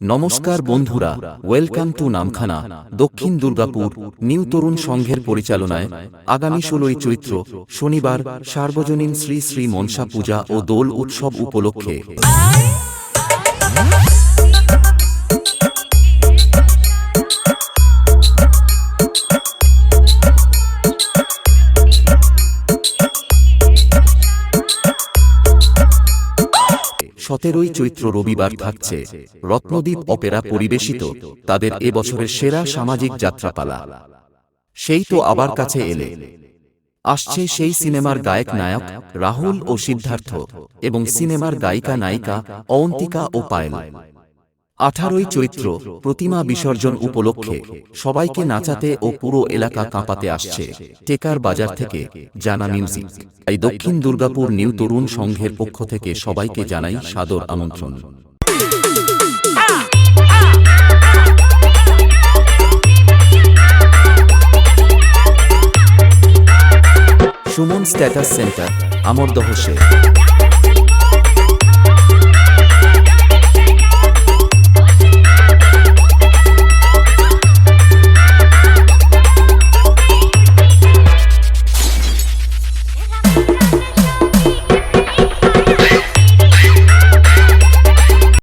নমস্কার বন্ধুরা welcome to Namkhana দক্ষিণ দুর্গাপুর নিউ তরুণ সংঘের পরিচালনায় আগামী ষোলোই চৈত্র শনিবার সার্বজনীন শ্রী শ্রী মনসা পূজা ও দোল উৎসব উপলক্ষে। সতেরোই চৈত্র রবিবার থাকছে। রত্নদ্বীপ অপেরা পরিবেশিত তাদের এবছরের সেরা সামাজিক যাত্রাপালা। সেই তো আবার কাছে এলে। আসছে সেই সিনেমার গায়ক নায়ক রাহুল ও সিদ্ধার্থ এবং সিনেমার গায়িকা নায়িকা অন্তিকা ও পায়েল। আঠারোই চৈত্র প্রতিমা বিসর্জন উপলক্ষে সবাইকে নাচাতে ও পুরো এলাকা কাঁপাতে আসছে টেকার বাজার থেকে জানা মিউজিক। তাই দক্ষিণ দুর্গাপুর নিউ তরুণ সংঘের পক্ষ থেকে সবাইকে জানাই সাদর আমন্ত্রণ। Suman status centre Amardah Sheikh.